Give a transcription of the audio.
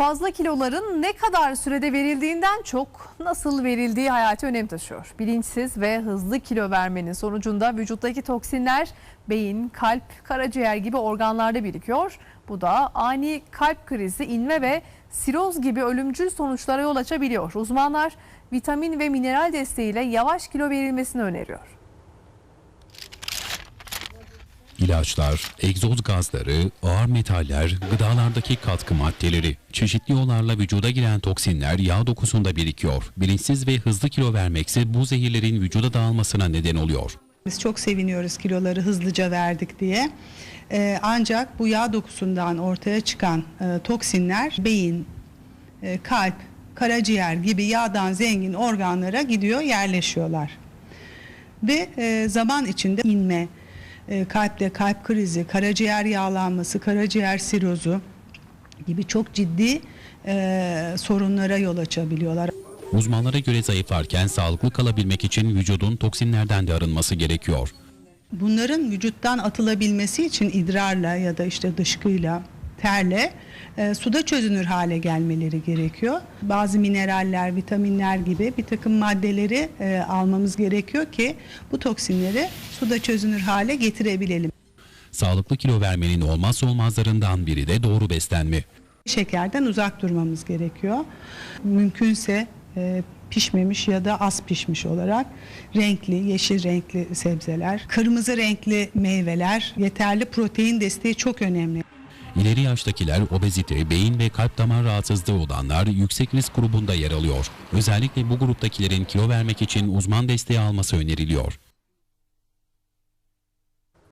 Fazla kiloların ne kadar sürede verildiğinden çok nasıl verildiği hayati önem taşıyor. Bilinçsiz ve hızlı kilo vermenin sonucunda vücuttaki toksinler beyin, kalp, karaciğer gibi organlarda birikiyor. Bu da ani kalp krizi, inme ve siroz gibi ölümcül sonuçlara yol açabiliyor. Uzmanlar vitamin ve mineral desteğiyle yavaş kilo verilmesini öneriyor. İlaçlar, egzoz gazları, ağır metaller, gıdalardaki katkı maddeleri, çeşitli yollarla vücuda giren toksinler yağ dokusunda birikiyor. Bilinçsiz ve hızlı kilo vermekse bu zehirlerin vücuda dağılmasına neden oluyor. Biz çok seviniyoruz kiloları hızlıca verdik diye. Ee, ancak bu yağ dokusundan ortaya çıkan e, toksinler beyin, e, kalp, karaciğer gibi yağdan zengin organlara gidiyor, yerleşiyorlar. Ve e, zaman içinde inme, e, kalpte kalp krizi, karaciğer yağlanması, karaciğer sirozu gibi çok ciddi e, sorunlara yol açabiliyorlar. Uzmanlara göre zayıflarken sağlıklı kalabilmek için vücudun toksinlerden de arınması gerekiyor. Bunların vücuttan atılabilmesi için idrarla ya da işte dışkıyla, terle e, suda çözünür hale gelmeleri gerekiyor. Bazı mineraller, vitaminler gibi bir takım maddeleri e, almamız gerekiyor ki bu toksinleri suda çözünür hale getirebilelim. Sağlıklı kilo vermenin olmazsa olmazlarından biri de doğru beslenme. Şekerden uzak durmamız gerekiyor. Mümkünse e, pişmemiş ya da az pişmiş olarak renkli, yeşil renkli sebzeler, kırmızı renkli meyveler, yeterli protein desteği çok önemli. İleri yaştakiler obezite, beyin ve kalp damar rahatsızlığı olanlar yüksek risk grubunda yer alıyor. Özellikle bu gruptakilerin kilo vermek için uzman desteği alması öneriliyor.